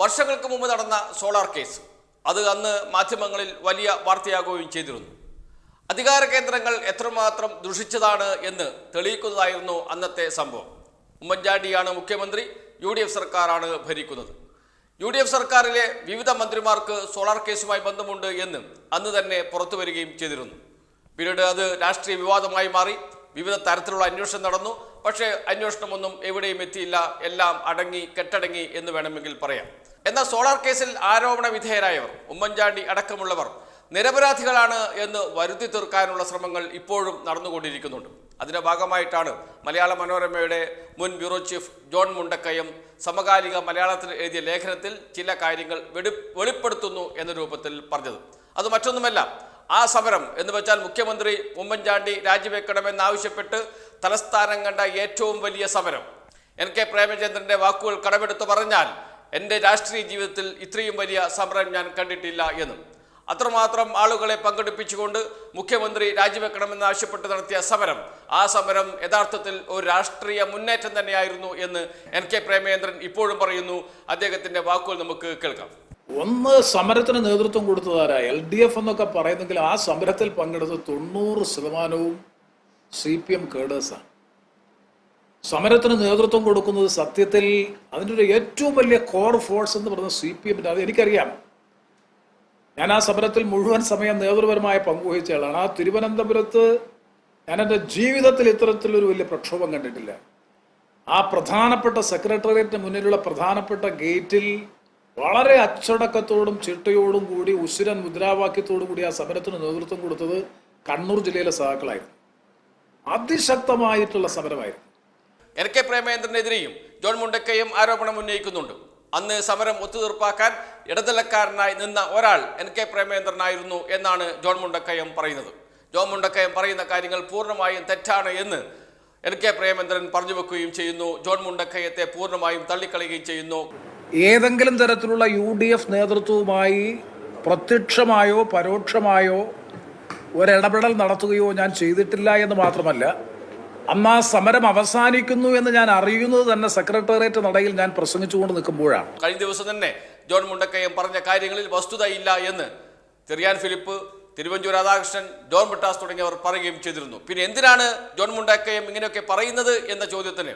വർഷങ്ങൾക്ക് മുമ്പ് നടന്ന സോളാർ കേസ്. അത് അന്ന് മാധ്യമങ്ങളിൽ വലിയ വാർത്തയാകുകയും ചെയ്തിരുന്നു. അധികാര കേന്ദ്രങ്ങൾ എത്രമാത്രം ദുഷിച്ചതാണ് എന്ന് തെളിയിക്കുന്നതായിരുന്നു അന്നത്തെ സംഭവം. ഉമ്മൻചാണ്ടിയാണ് മുഖ്യമന്ത്രി യു ഡി എഫ് സർക്കാരാണ് ഭരിക്കുന്നത്. യു ഡി എഫ് സർക്കാരിലെ വിവിധ മന്ത്രിമാർക്ക് സോളാർ കേസുമായി ബന്ധമുണ്ട് എന്ന് അന്ന് തന്നെ പുറത്തു വരികയും ചെയ്തിരുന്നു. പിന്നീട് അത് രാഷ്ട്രീയ വിവാദമായി മാറി വിവിധ തരത്തിലുള്ള അന്വേഷണം നടന്നു. പക്ഷേ അന്വേഷണമൊന്നും എവിടെയും എത്തിയില്ല. എല്ലാം അടങ്ങി കെട്ടടങ്ങി എന്ന് വേണമെങ്കിൽ പറയാം. എന്നാൽ സോളാർ കേസിൽ ആരോപണ വിധേയരായവർ ഉമ്മൻചാണ്ടി അടക്കമുള്ളവർ നിരപരാധികളാണ് എന്ന് വരുത്തി തീർക്കാനുള്ള ശ്രമങ്ങൾ ഇപ്പോഴും നടന്നുകൊണ്ടിരിക്കുന്നുണ്ട്. അതിന്റെ ഭാഗമായിട്ടാണ് മലയാള മനോരമയുടെ മുൻ ബ്യൂറോ ചീഫ് ജോൺ മുണ്ടക്കയം സമകാലിക മലയാളത്തിൽ എഴുതിയ ലേഖനത്തിൽ ചില കാര്യങ്ങൾ വെടി വെളിപ്പെടുത്തുന്നു എന്ന രൂപത്തിൽ പറഞ്ഞത്. അത് മറ്റൊന്നുമല്ല ആ സമരം എന്ന് വെച്ചാൽ മുഖ്യമന്ത്രി ഉമ്മൻചാണ്ടി രാജിവെക്കണമെന്നാവശ്യപ്പെട്ട് തലസ്ഥാനം കണ്ട ഏറ്റവും വലിയ സമരം. എൻ കെ പ്രേമചന്ദ്രന്റെ വാക്കുകൾ കടമെടുത്ത് പറഞ്ഞാൽ എന്റെ രാഷ്ട്രീയ ജീവിതത്തിൽ ഇത്രയും വലിയ സമരം ഞാൻ കണ്ടിട്ടില്ല എന്ന്. അത്രമാത്രം ആളുകളെ പങ്കെടുപ്പിച്ചുകൊണ്ട് മുഖ്യമന്ത്രി രാജിവെക്കണമെന്ന് ആവശ്യപ്പെട്ട് നടത്തിയ സമരം ആ സമരം യഥാർത്ഥത്തിൽ ഒരു രാഷ്ട്രീയ മുന്നേറ്റം തന്നെയായിരുന്നു എന്ന് എൻ കെ പ്രേമേന്ദ്രൻ ഇപ്പോഴും പറയുന്നു. അദ്ദേഹത്തിന്റെ വാക്കുകൾ നമുക്ക് കേൾക്കാം. ഒന്ന് സമരത്തിന് നേതൃത്വം കൊടുത്തതാരാ? എൽ ഡി എഫ് എന്നൊക്കെ പറയുന്നെങ്കിൽ ആ സമരത്തിൽ പങ്കെടുത്ത തൊണ്ണൂറ് ശതമാനവും സി പി എം കേഡേഴ്സാണ്. സമരത്തിന് നേതൃത്വം കൊടുക്കുന്നത് സത്യത്തിൽ അതിന്റെ ഒരു ഏറ്റവും വലിയ കോർ ഫോഴ്സ് എന്ന് പറയുന്നത് സി പി എമ്മിന്റെ അത് എനിക്കറിയാം. ഞാൻ ആ സമരത്തിൽ മുഴുവൻ സമയം നേതൃപരമായ പങ്കുവഹിച്ച ആളാണ് ആ തിരുവനന്തപുരത്ത് ഞാൻ എന്റെ ജീവിതത്തിൽ ഇത്തരത്തിലൊരു വലിയ പ്രക്ഷോഭം കണ്ടിട്ടില്ല. ആ പ്രധാനപ്പെട്ട സെക്രട്ടേറിയറ്റിന് മുന്നിലുള്ള പ്രധാനപ്പെട്ട ഗേറ്റിൽ വളരെ അച്ചടക്കത്തോടും ചിട്ടയോടും കൂടി ഉശിരൻ മുദ്രാവാക്യത്തോടും കൂടി ആ സമരത്തിന് നേതൃത്വം കൊടുത്തത് കണ്ണൂർ ജില്ലയിലെ സഹാക്കളായിരുന്നു അതിശക്തമായിട്ടുള്ള സമരമായിരുന്നു. എൻ കെ പ്രേമേന്ദ്രനെതിരെയും ജോൺ മുണ്ടക്കയും ആരോപണം ഉന്നയിക്കുന്നുണ്ട്. അന്ന് സമരം ഒത്തുതീർപ്പാക്കാൻ ഇടനിലക്കാരനായി നിന്ന ഒരാൾ എൻ കെ പ്രേമേന്ദ്രനായിരുന്നു എന്നാണ് ജോൺ മുണ്ടക്കയം പറയുന്നത്. ജോൺ മുണ്ടക്കയം പറയുന്ന കാര്യങ്ങൾ പൂർണമായും തെറ്റാണ് എന്ന് എൻ കെ പ്രേമേന്ദ്രൻ പറഞ്ഞു വെക്കുകയും ചെയ്യുന്നു. ജോൺ മുണ്ടക്കയത്തെ പൂർണമായും തള്ളിക്കളയുകയും ചെയ്യുന്നു. ഏതെങ്കിലും തരത്തിലുള്ള യു ഡി എഫ് നേതൃത്വവുമായി പ്രത്യക്ഷമായോ പരോക്ഷമായോ ഒരിടപെടൽ നടത്തുകയോ ഞാൻ ചെയ്തിട്ടില്ല എന്ന് മാത്രമല്ല അന്ന് ആ സമരം അവസാനിക്കുന്നു എന്ന് ഞാൻ അറിയുന്നത് തന്നെ സെക്രട്ടേറിയറ്റ് നടയിൽ ഞാൻ പ്രസംഗിച്ചുകൊണ്ട് നിൽക്കുമ്പോഴാണ്. കഴിഞ്ഞ ദിവസം തന്നെ ജോൺ മുണ്ടക്കയം പറഞ്ഞ കാര്യങ്ങളിൽ വസ്തുതയില്ല എന്ന് ചെറിയാൻ ഫിലിപ്പ് തിരുവഞ്ചൂർ രാധാകൃഷ്ണൻ ജോൺ ബിട്ടാസ് തുടങ്ങിയവർ പറയുകയും ചെയ്തിരുന്നു. പിന്നെ എന്തിനാണ് ജോൺ മുണ്ടക്കയം ഇങ്ങനെയൊക്കെ പറയുന്നത് എന്ന ചോദ്യത്തിന്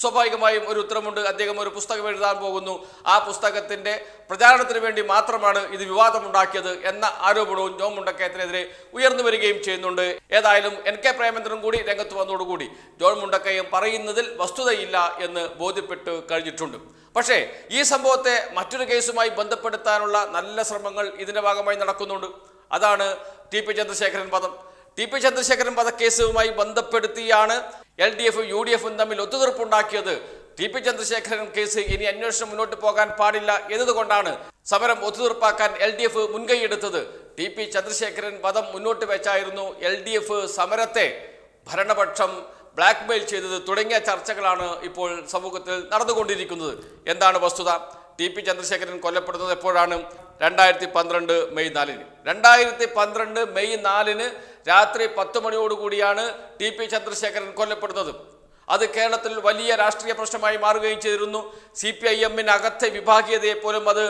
സ്വാഭാവികമായും ഒരു ഉത്തരമുണ്ട് അദ്ദേഹം ഒരു പുസ്തകം എഴുതാൻ പോകുന്നു. ആ പുസ്തകത്തിന്റെ പ്രചാരണത്തിന് വേണ്ടി മാത്രമാണ് ഇത് വിവാദമുണ്ടാക്കിയത് എന്ന ആരോപണവും ജോൺ മുണ്ടക്കയത്തിനെതിരെ ഉയർന്നു വരികയും ചെയ്യുന്നുണ്ട്. ഏതായാലും എൻ കെ പ്രേമേന്ദ്രനും കൂടി രംഗത്ത് വന്നതോടുകൂടി ജോൺ മുണ്ടക്കയം പറയുന്നതിൽ വസ്തുതയില്ല എന്ന് ബോധ്യപ്പെട്ട് കഴിഞ്ഞിട്ടുണ്ട്. പക്ഷേ ഈ സംഭവത്തെ മറ്റൊരു കേസുമായി ബന്ധപ്പെടുത്താനുള്ള നല്ല ശ്രമങ്ങൾ ഇതിന്റെ ഭാഗമായി നടക്കുന്നുണ്ട്. അതാണ് ടി പി ചന്ദ്രശേഖരൻ പദം. ടി പി ചന്ദ്രശേഖരൻ വധക്കേസുമായി ബന്ധപ്പെടുത്തിയാണ് എൽ ഡി എഫും യു ഡി എഫും തമ്മിൽ ഒത്തുതീർപ്പുണ്ടാക്കിയത് ടി പി ചന്ദ്രശേഖരൻ കേസ് ഇനി അന്വേഷണം മുന്നോട്ട് പോകാൻ പാടില്ല എന്നതുകൊണ്ടാണ് സമരം ഒത്തുതീർപ്പാക്കാൻ എൽ ഡി എഫ് മുൻകൈയെടുത്തത്. ടി പി ചന്ദ്രശേഖരൻ വധം മുന്നോട്ട് വെച്ചായിരുന്നു എൽ ഡി എഫ് സമരത്തെ ഭരണപക്ഷം ബ്ലാക്ക്മെയിൽ ചെയ്തത് തുടങ്ങിയ ചർച്ചകളാണ് ഇപ്പോൾ സമൂഹത്തിൽ നടന്നുകൊണ്ടിരിക്കുന്നത്. എന്താണ് വസ്തുത? ടി പി ചന്ദ്രശേഖരൻ കൊല്ലപ്പെടുന്നത് എപ്പോഴാണ്? രണ്ടായിരത്തി പന്ത്രണ്ട് മെയ് നാലിന്. രണ്ടായിരത്തി പന്ത്രണ്ട് മെയ് നാലിന് രാത്രി പത്ത് മണിയോടുകൂടിയാണ് ടി പി ചന്ദ്രശേഖരൻ കൊല്ലപ്പെടുന്നത്. അത് കേരളത്തിൽ വലിയ രാഷ്ട്രീയ പ്രശ്നമായി മാറുകയും ചെയ്തിരുന്നു. സി പി ഐ എമ്മിനകത്തെ വിഭാഗീയതയെ പോലും അത്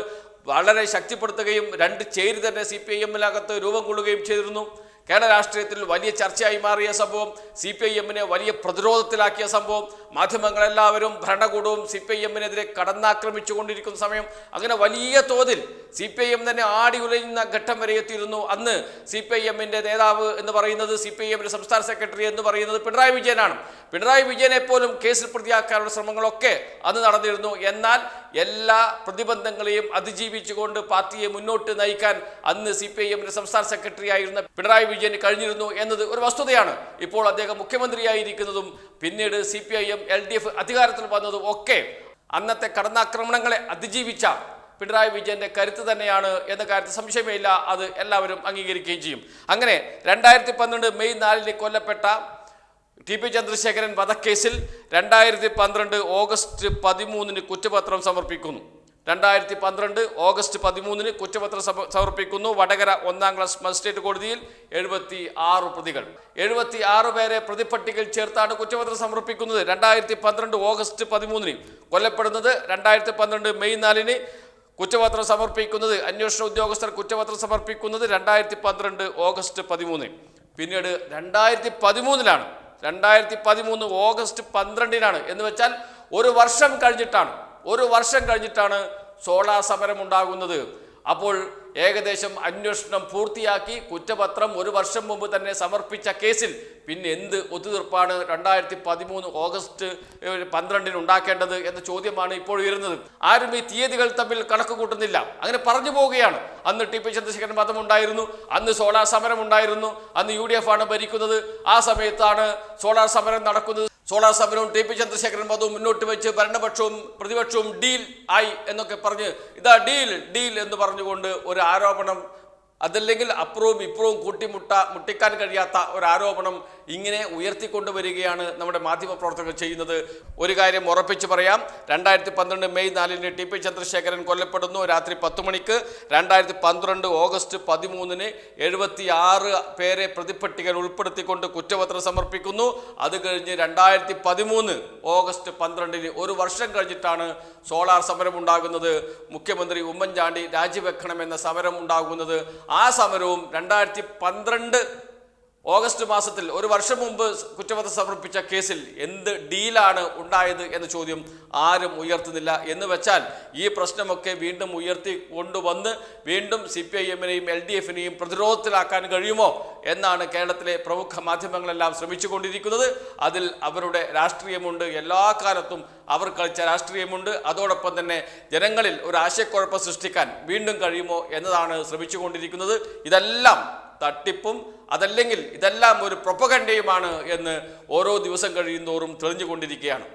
വളരെ ശക്തിപ്പെടുത്തുകയും രണ്ട് ചേരി തന്നെ സി പി ഐ എമ്മിനകത്ത് രൂപം കൊള്ളുകയും ചെയ്തിരുന്നു. കേരള രാഷ്ട്രീയത്തിൽ വലിയ ചർച്ചയായി മാറിയ സംഭവം സി പി ഐ എമ്മിനെ വലിയ പ്രതിരോധത്തിലാക്കിയ സംഭവം. മാധ്യമങ്ങളെല്ലാവരും ഭരണകൂടവും സി പി ഐ എമ്മിനെതിരെ കടന്നാക്രമിച്ചുകൊണ്ടിരിക്കുന്ന സമയം. അങ്ങനെ വലിയ തോതിൽ സി പി ഐ എം തന്നെ ആടി ഉലയുന്ന ഘട്ടം വരെ എത്തിയിരുന്നു. അന്ന് സി പി ഐ എമ്മിന്റെ നേതാവ് എന്ന് പറയുന്നത് സി പി ഐ എമ്മിന്റെ സംസ്ഥാന സെക്രട്ടറി എന്ന് പറയുന്നത് പിണറായി വിജയനാണ്. പിണറായി വിജയനെ പോലും കേസിൽ പ്രതിയാക്കാനുള്ള ശ്രമങ്ങളൊക്കെ അന്ന് നടന്നിരുന്നു. എന്നാൽ എല്ലാ പ്രതിബന്ധങ്ങളെയും അതിജീവിച്ചുകൊണ്ട് പാർട്ടിയെ മുന്നോട്ട് നയിക്കാൻ അന്ന് സി പി ഐ എമ്മിന്റെ സംസ്ഥാന സെക്രട്ടറി ആയിരുന്ന പിണറായി വിജയന് കഴിഞ്ഞിരുന്നു എന്നത് ഒരു വസ്തുതയാണ്. ഇപ്പോൾ അദ്ദേഹം മുഖ്യമന്ത്രിയായിരിക്കുന്നതും പിന്നീട് C P I M L D F അധികാരത്തിൽ വന്നതും ഒക്കെ അന്നത്തെ കടന്നാക്രമണങ്ങളെ അതിജീവിച്ച പിണറായി വിജയന്റെ കരുത്ത് തന്നെയാണ് എന്ന കാര്യത്തിൽ സംശയമേ ഇല്ല അത് എല്ലാവരും അംഗീകരിക്കുകയും ചെയ്യും. അങ്ങനെ രണ്ടായിരത്തി പന്ത്രണ്ട് മെയ് നാലിന് കൊല്ലപ്പെട്ട ടി പി ചന്ദ്രശേഖരൻ വധക്കേസിൽ രണ്ടായിരത്തി പന്ത്രണ്ട് ഓഗസ്റ്റ് പതിമൂന്നിന് കുറ്റപത്രം സമർപ്പിക്കുന്നു. രണ്ടായിരത്തി പന്ത്രണ്ട് ഓഗസ്റ്റ് പതിമൂന്നിന് കുറ്റപത്രം സമർപ്പിക്കുന്നു വടകര ഒന്നാം ക്ലാസ് മജിസ്ട്രേറ്റ് കോടതിയിൽ എഴുപത്തി ആറ് പ്രതികൾ. എഴുപത്തി ആറ് പേരെ പ്രതിപ്പട്ടികയിൽ ചേർത്താണ് കുറ്റപത്രം സമർപ്പിക്കുന്നത്. രണ്ടായിരത്തി പന്ത്രണ്ട് ഓഗസ്റ്റ് പതിമൂന്നിന് കൊല്ലപ്പെടുന്നത് രണ്ടായിരത്തി പന്ത്രണ്ട് മെയ് നാലിന് കുറ്റപത്രം സമർപ്പിക്കുന്നത്. അന്വേഷണ ഉദ്യോഗസ്ഥർ കുറ്റപത്രം സമർപ്പിക്കുന്നത് രണ്ടായിരത്തി പന്ത്രണ്ട് ഓഗസ്റ്റ് പതിമൂന്ന് പിന്നീട് രണ്ടായിരത്തി പതിമൂന്നിലാണ് രണ്ടായിരത്തി പതിമൂന്ന് ഓഗസ്റ്റ് പന്ത്രണ്ടിനാണ്. എന്ന് വെച്ചാൽ ഒരു വർഷം കഴിഞ്ഞിട്ടാണ്. ഒരു വർഷം കഴിഞ്ഞിട്ടാണ് സോളാ സമരം ഉണ്ടാകുന്നത് അപ്പോൾ ഏകദേശം അന്വേഷണം പൂർത്തിയാക്കി കുറ്റപത്രം ഒരു വർഷം മുമ്പ് തന്നെ സമർപ്പിച്ച കേസിൽ പിന്നെ എന്ത് ഒത്തുതീർപ്പാണ് രണ്ടായിരത്തി പതിമൂന്ന് ഓഗസ്റ്റ് പന്ത്രണ്ടിന് ഉണ്ടാക്കേണ്ടത് എന്ന ചോദ്യമാണ് ഇപ്പോൾ ഉയരുന്നത്. ആരും ഈ തീയതികൾ തമ്മിൽ കണക്ക് കൂട്ടുന്നില്ല. അങ്ങനെ പറഞ്ഞു പോവുകയാണ്. അന്ന് ടി പി ചന്ദ്രശേഖരൻ മതം ഉണ്ടായിരുന്നു അന്ന് സോളാർ സമരം ഉണ്ടായിരുന്നു അന്ന് യു ഡി എഫ് ആണ് ഭരിക്കുന്നത്. ആ സമയത്താണ് സോളാർ സമരം നടക്കുന്നത്. സോളാർ സമരവും ടി പി ചന്ദ്രശേഖരൻ മതവും മുന്നോട്ട് വെച്ച് ഭരണപക്ഷവും പ്രതിപക്ഷവും ഡീൽ ആയി എന്നൊക്കെ പറഞ്ഞ് ഇതാ ഡീൽ ഡീൽ എന്ന് പറഞ്ഞുകൊണ്ട് ഒരു ആരോപണം അതല്ലെങ്കിൽ അപ്പുറവും ഇപ്പുറവും കൂട്ടിമുട്ട മുട്ടിക്കാൻ കഴിയാത്ത ഒരു ആരോപണം ഇങ്ങനെ ഉയർത്തിക്കൊണ്ടുവരികയാണ് നമ്മുടെ മാധ്യമ മാധ്യമപ്രവർത്തകർ ചെയ്യുന്നത്. ഒരു കാര്യം ഉറപ്പിച്ച് പറയാം. രണ്ടായിരത്തി പന്ത്രണ്ട് മെയ് നാലിന് ടി പി ചന്ദ്രശേഖരൻ കൊല്ലപ്പെടുന്നു രാത്രി പത്ത് മണിക്ക്. രണ്ടായിരത്തി പന്ത്രണ്ട് ഓഗസ്റ്റ് പതിമൂന്നിന് എഴുപത്തി ആറ് പേരെ പ്രതിപ്പട്ടികയിൽ ഉൾപ്പെടുത്തിക്കൊണ്ട് കുറ്റപത്രം സമർപ്പിക്കുന്നു. അത് കഴിഞ്ഞ് രണ്ടായിരത്തി പതിമൂന്ന് ഓഗസ്റ്റ് പന്ത്രണ്ടിന് ഒരു വർഷം കഴിഞ്ഞിട്ടാണ് സോളാർ സമരം ഉണ്ടാകുന്നത് മുഖ്യമന്ത്രി ഉമ്മൻചാണ്ടി രാജിവെക്കണമെന്ന സമരം ഉണ്ടാകുന്നത്. ആ സമരവും രണ്ടായിരത്തി പന്ത്രണ്ട് ഓഗസ്റ്റ് മാസത്തിൽ ഒരു വർഷം മുമ്പ് കുറ്റപത്രം സമർപ്പിച്ച കേസിൽ എന്ത് ഡീലാണ് ഉണ്ടായത് എന്ന ചോദ്യം ആരും ഉയർത്തുന്നില്ല. എന്ന് വെച്ചാൽ ഈ പ്രശ്നമൊക്കെ വീണ്ടും ഉയർത്തി കൊണ്ടുവന്ന് വീണ്ടും സി പി ഐ എമ്മിനെയും എൽ ഡി എഫിനെയും പ്രതിരോധത്തിലാക്കാൻ കഴിയുമോ എന്നാണ് കേരളത്തിലെ പ്രമുഖ മാധ്യമങ്ങളെല്ലാം ശ്രമിച്ചുകൊണ്ടിരിക്കുന്നത്. അതിൽ അവരുടെ രാഷ്ട്രീയമുണ്ട്. എല്ലാ കാലത്തും അവർ കളിച്ച രാഷ്ട്രീയമുണ്ട്. അതോടൊപ്പം തന്നെ ജനങ്ങളിൽ ഒരു ആശയക്കുഴപ്പം സൃഷ്ടിക്കാൻ വീണ്ടും കഴിയുമോ എന്നതാണ് ശ്രമിച്ചുകൊണ്ടിരിക്കുന്നത്. ഇതെല്ലാം തട്ടിപ്പും അതല്ലെങ്കിൽ ഇതെല്ലാം ഒരു പ്രൊപ്പകണ്ടയുമാണ് എന്ന് ഓരോ ദിവസം കഴിയുന്തോറും തെളിഞ്ഞുകൊണ്ടിരിക്കുകയാണ്.